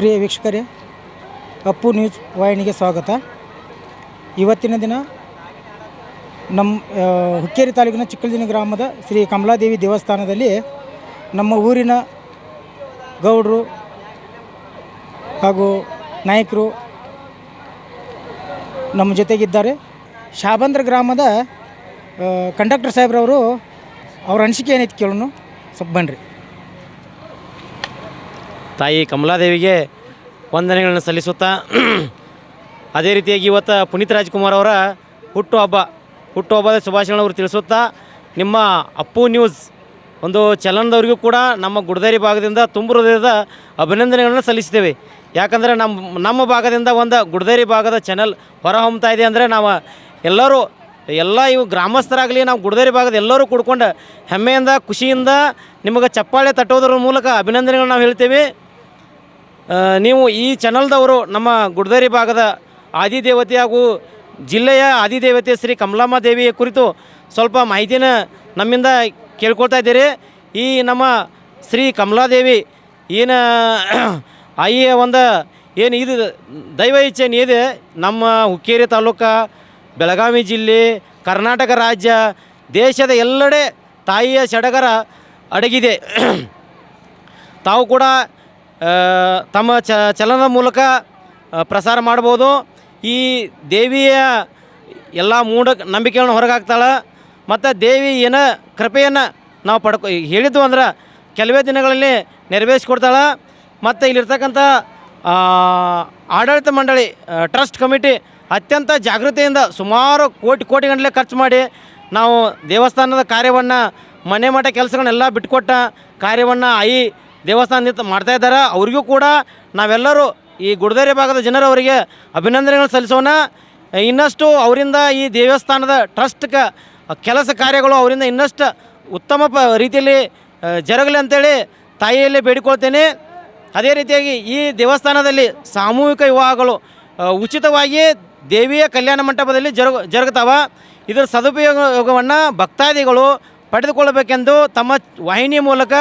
ಪ್ರಿಯ ವೀಕ್ಷಕರೇ, ಅಪ್ಪು ನ್ಯೂಸ್ ವಾಹಿನಿಗೆ ಸ್ವಾಗತ. ಇವತ್ತಿನ ದಿನ ನಮ್ಮ ಹುಕ್ಕೇರಿ ತಾಲೂಕಿನ ಚಿಕ್ಕಲದಿನ ಗ್ರಾಮದ ಶ್ರೀ ಕಮಲಾದೇವಿ ದೇವಸ್ಥಾನದಲ್ಲಿ ನಮ್ಮ ಊರಿನ ಗೌಡರು ಹಾಗೂ ನಾಯಕರು ನಮ್ಮ ಜೊತೆಗಿದ್ದಾರೆ. ಶಾಬಂದ್ರ ಗ್ರಾಮದ ಕಂಡಕ್ಟರ್ ಸಾಹೇಬ್ರವರು ಅವ್ರ ಅನಿಸಿಕೆ ಏನೈತಿ ಕೇಳೋಣ. ಸ್ವಲ್ಪ ಬನ್ನಿರಿ ತಾಯಿ ಕಮಲಾದೇವಿಗೆ ವಂದನೆಗಳನ್ನು ಸಲ್ಲಿಸುತ್ತಾ ಅದೇ ರೀತಿಯಾಗಿ ಇವತ್ತು ಪುನೀತ್ ರಾಜ್ಕುಮಾರ್ ಅವರ ಹುಟ್ಟುಹಬ್ಬ, ಹುಟ್ಟುಹಬ್ಬದ ಶುಭಾಶಯಗಳನ್ನು ಅವರು ತಿಳಿಸುತ್ತಾ ನಿಮ್ಮ ಅಪ್ಪು ನ್ಯೂಸ್ ಒಂದು ಚಲನದವರಿಗೂ ಕೂಡ ನಮ್ಮ ಗುಡದರಿ ಭಾಗದಿಂದ ತುಂಬ ಹೃದಯದ ಅಭಿನಂದನೆಗಳನ್ನು ಸಲ್ಲಿಸ್ತೇವೆ ಯಾಕಂದರೆ ನಮ್ಮ ನಮ್ಮ ಭಾಗದಿಂದ ಒಂದು ಗುಡದೇರಿ ಭಾಗದ ಚಾನಲ್ ಹೊರಹೊಮ್ತಾ ಇದೆ ಅಂದರೆ ನಾವು ಎಲ್ಲರೂ, ಎಲ್ಲ ಇವು ಗ್ರಾಮಸ್ಥರಾಗಲಿ ನಾವು ಗುಡದೇರಿ ಭಾಗದ ಎಲ್ಲರೂ ಕೂಡ್ಕೊಂಡು ಹೆಮ್ಮೆಯಿಂದ, ಖುಷಿಯಿಂದ ನಿಮಗೆ ಚಪ್ಪಾಳೆ ತಟ್ಟೋದ್ರ ಮೂಲಕ ಅಭಿನಂದನೆಗಳನ್ನ ನಾವು ಹೇಳ್ತೇವೆ. ನೀವು ಈ ಚಾನಲ್ದವರು ನಮ್ಮ ಗುಡ್ದೇರಿ ಭಾಗದ ಆದಿದೇವತೆ ಹಾಗೂ ಜಿಲ್ಲೆಯ ಆದಿದೇವತೆ ಶ್ರೀ ಕಮಲಮ್ಮ ದೇವಿಯ ಕುರಿತು ಸ್ವಲ್ಪ ಮಾಹಿತಿನ ನಮ್ಮಿಂದ ಕೇಳ್ಕೊಳ್ತಾ ಇದ್ದೀರಿ. ಈ ನಮ್ಮ ಶ್ರೀ ಕಮಲಾದೇವಿ ಏನು ಆಯಿಯ ಒಂದು ಏನು ಇದು ದೈವ ಇಚ್ಛೆ ಏನಿದೆ ನಮ್ಮ ಹುಕ್ಕೇರಿ ತಾಲೂಕು, ಬೆಳಗಾವಿ ಜಿಲ್ಲೆ, ಕರ್ನಾಟಕ ರಾಜ್ಯ, ದೇಶದ ಎಲ್ಲೆಡೆ ತಾಯಿಯ ಸಡಗರ ಅಡಗಿದೆ. ತಾವು ಕೂಡ ತಮ್ಮ ಚ, ಚಲನದ ಮೂಲಕ ಪ್ರಸಾರ ಮಾಡ್ಬೋದು. ಈ ದೇವಿಯ ಎಲ್ಲ ಮೂಢ ನಂಬಿಕೆಗಳನ್ನ ಹೊರಗಾಕ್ತಾಳೆ. ಮತ್ತು ದೇವಿ ಏನ ಕೃಪೆಯನ್ನು ನಾವು ಪಡ್ಕೊ ಹೇಳಿದ್ದು ಅಂದ್ರೆ ಕೆಲವೇ ದಿನಗಳಲ್ಲಿ ನೆರವೇರಿಸ್ಕೊಡ್ತಾಳೆ. ಮತ್ತು ಇಲ್ಲಿರ್ತಕ್ಕಂಥ ಆಡಳಿತ ಮಂಡಳಿ ಟ್ರಸ್ಟ್ ಕಮಿಟಿ ಅತ್ಯಂತ ಜಾಗೃತಿಯಿಂದ ಸುಮಾರು ಕೋಟಿ ಕೋಟಿ ಗಂಟಲೆ ಖರ್ಚು ಮಾಡಿ ನಾವು ದೇವಸ್ಥಾನದ ಕಾರ್ಯವನ್ನು ಮನೆ ಮಠ ಕೆಲಸಗಳನ್ನೆಲ್ಲ ಬಿಟ್ಕೊಟ್ಟ ಕಾರ್ಯವನ್ನು ಆಯಿ ದೇವಸ್ಥಾನದಿಂದ ಮಾಡ್ತಾ ಇದ್ದಾರೆ. ಅವರಿಗೂ ಕೂಡ ನಾವೆಲ್ಲರೂ ಈ ಗುಡದೇರಿ ಭಾಗದ ಜನರು ಅವರಿಗೆ ಅಭಿನಂದನೆಗಳು ಸಲ್ಲಿಸೋಣ. ಇನ್ನಷ್ಟು ಅವರಿಂದ ಈ ದೇವಸ್ಥಾನದ ಟ್ರಸ್ಟ್ ಕ ಕೆಲಸ ಕಾರ್ಯಗಳು ಅವರಿಂದ ಇನ್ನಷ್ಟು ಉತ್ತಮ ಪ ರೀತಿಯಲ್ಲಿ ಜರುಗಲಿ ಅಂತೇಳಿ ತಾಯಿಯಲ್ಲಿ ಬೇಡಿಕೊಳ್ತೇನೆ. ಅದೇ ರೀತಿಯಾಗಿ ಈ ದೇವಸ್ಥಾನದಲ್ಲಿ ಸಾಮೂಹಿಕ ವಿವಾಹಗಳು ಉಚಿತವಾಗಿ ದೇವಿಯ ಕಲ್ಯಾಣ ಮಂಟಪದಲ್ಲಿ ಜರುಗ, ಜರುಗುತ್ತವೆ. ಇದರ ಸದುಪಯೋಗವನ್ನು ಭಕ್ತಾದಿಗಳು ಪಡೆದುಕೊಳ್ಳಬೇಕೆಂದು ತಮ್ಮ ವಾಹಿನಿ ಮೂಲಕ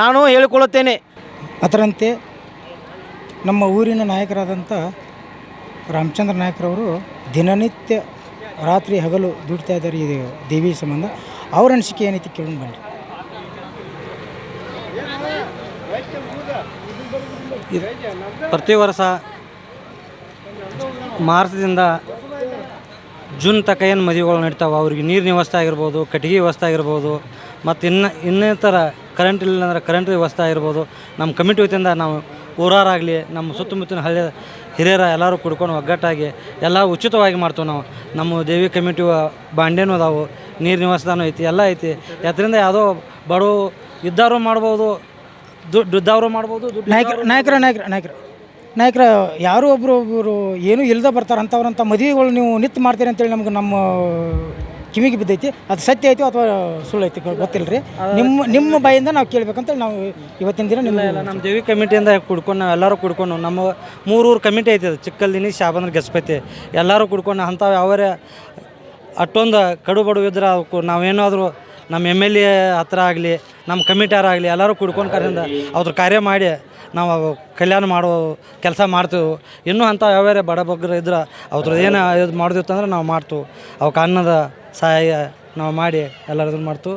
ನಾನು ಹೇಳಿಕೊಳ್ಳುತ್ತೇನೆ. ಅದರಂತೆ ನಮ್ಮ ಊರಿನ ನಾಯಕರಾದಂಥ ರಾಮಚಂದ್ರ ನಾಯಕರವರು ದಿನನಿತ್ಯ ರಾತ್ರಿ ಹಗಲು ದುಡಿತಾ ಇದ್ದಾರೆ ಈ ದೇವಿ ಸಂಬಂಧ. ಅವ್ರ ಅನಿಸಿಕೆ ಏನೈತಿ ಕೇಳೋಣ ಬನ್ನಿ. ಪ್ರತಿ ವರ್ಷ ಮಾರ್ಚ್ದಿಂದ ಜೂನ್ ತನಕ ಏನು ಮದುವೆಗಳು ನಡೀತಾವೆ? ಅವ್ರಿಗೆ ನೀರಿನ ವ್ಯವಸ್ಥೆ ಆಗಿರ್ಬೋದು ಕಟ್ಟಿಗೆ ವ್ಯವಸ್ಥೆ ಆಗಿರ್ಬೋದು ಮತ್ತು ಇನ್ನು ಇನ್ನಿತರ ಕರೆಂಟ್ ಇಲ್ಲ ಅಂದರೆ ಕರೆಂಟ್ ವ್ಯವಸ್ಥೆ ಆಗಿರ್ಬೋದು. ನಮ್ಮ ಕಮಿಟಿ ವತಿಯಿಂದ ನಾವು ಊರಾರಾಗಲಿ ನಮ್ಮ ಸುತ್ತಮುತ್ತಲಿನ ಹಳ್ಳಿಯ ಹಿರಿಯರ ಎಲ್ಲರೂ ಕುಡ್ಕೊಂಡು ಒಗ್ಗಟ್ಟಾಗಿ ಎಲ್ಲ ಉಚಿತವಾಗಿ ಮಾಡ್ತೇವೆ ನಾವು. ನಮ್ಮ ದೇವಿ ಕಮಿಟಿ ಬಾಂಡೇನೂ ಅದಾವು ನೀರು ವ್ಯವಸ್ಥೆನೂ ಐತಿ ಎಲ್ಲ ಐತಿ. ಅದರಿಂದ ಯಾವುದೋ ಬಡವು ಇದ್ದವರು ಮಾಡ್ಬೋದು ದುಡ್ಡು ಇದ್ದವರು ಮಾಡ್ಬೋದು ನಾಯಕರ ನಾಯಕರ ನಾಯಕರ ನಾಯಕರ ನಾಯಕರ ಯಾರೋ ಒಬ್ಬರು ಒಬ್ಬರು ಏನೂ ಇಲ್ಲದೆ ಬರ್ತಾರೆ ಅಂಥವ್ರಂಥ ಮದುವೆಗಳು ನೀವು ನಿತ್ತು ಮಾಡ್ತೀರಿ ಅಂತೇಳಿ ನಮ್ಗೆ ನಮ್ಮ ಕಿವಿಗೆ ಬಿದ್ದೈತಿ ಅದು ಸತ್ಯ ಐತಿ ಅಥವಾ ಸುಳ್ಳು ಐತಿ ಗೊತ್ತಿಲ್ಲ ರೀ ನಿಮ್ಮ ನಿಮ್ಮ ಬಾಯಿಂದ ನಾವು ಕೇಳ್ಬೇಕಂತ ನಾವು ಇವತ್ತಿನ ದಿನ ನಿಮ್ಮ ನಮ್ಮ ದೇವಿ ಕಮಿಟಿಯಿಂದ ಕುಡ್ಕೊಂಡು ನಾವು ಎಲ್ಲರೂ ಕುಡ್ಕೊಂಡು ನಮ್ಮ ಮೂರೂರು ಕಮಿಟಿ ಐತಿ ಅದು ಚಿಕ್ಕಲ್ದಿನಿ ಶಾಬಂದ್ರ ಗಜಪತಿ ಎಲ್ಲರೂ ಕುಡ್ಕೊಂಡು ಅಂಥವು ಅವರೇ ಅಷ್ಟೊಂದು ಕಡು ಬಡವು ಇದ್ರೆ ಅವಕ್ಕೂ ನಾವೇನಾದರೂ ನಮ್ಮ ಎಂ ಎಲ್ ಎ ಹತ್ರ ಆಗಲಿ ನಮ್ಮ ಕಮಿಟಿಯರಾಗಲಿ ಎಲ್ಲರೂ ಕುಡ್ಕೊಂಡು ಕರೆಯಿಂದ ಅವ್ರ ಕಾರ್ಯ ಮಾಡಿ ನಾವು ಅವು ಕಲ್ಯಾಣ ಮಾಡೋ ಕೆಲಸ ಮಾಡ್ತೀವಿ. ಇನ್ನೂ ಅಂಥ ಯಾವ್ಯಾರ ಬಡಬಗ್ರ ಬಗ್ಗರು ಇದ್ರೆ ಅವ್ರದ್ದು ಏನು ಇದು ಮಾಡೋದಿತ್ತಂದ್ರೆ ನಾವು ಮಾಡ್ತೇವೆ. ಅವಕ್ಕೆ ಅನ್ನದ ಸಹಾಯ ನಾವು ಮಾಡಿ ಎಲ್ಲರೂ ಮಾಡ್ತು.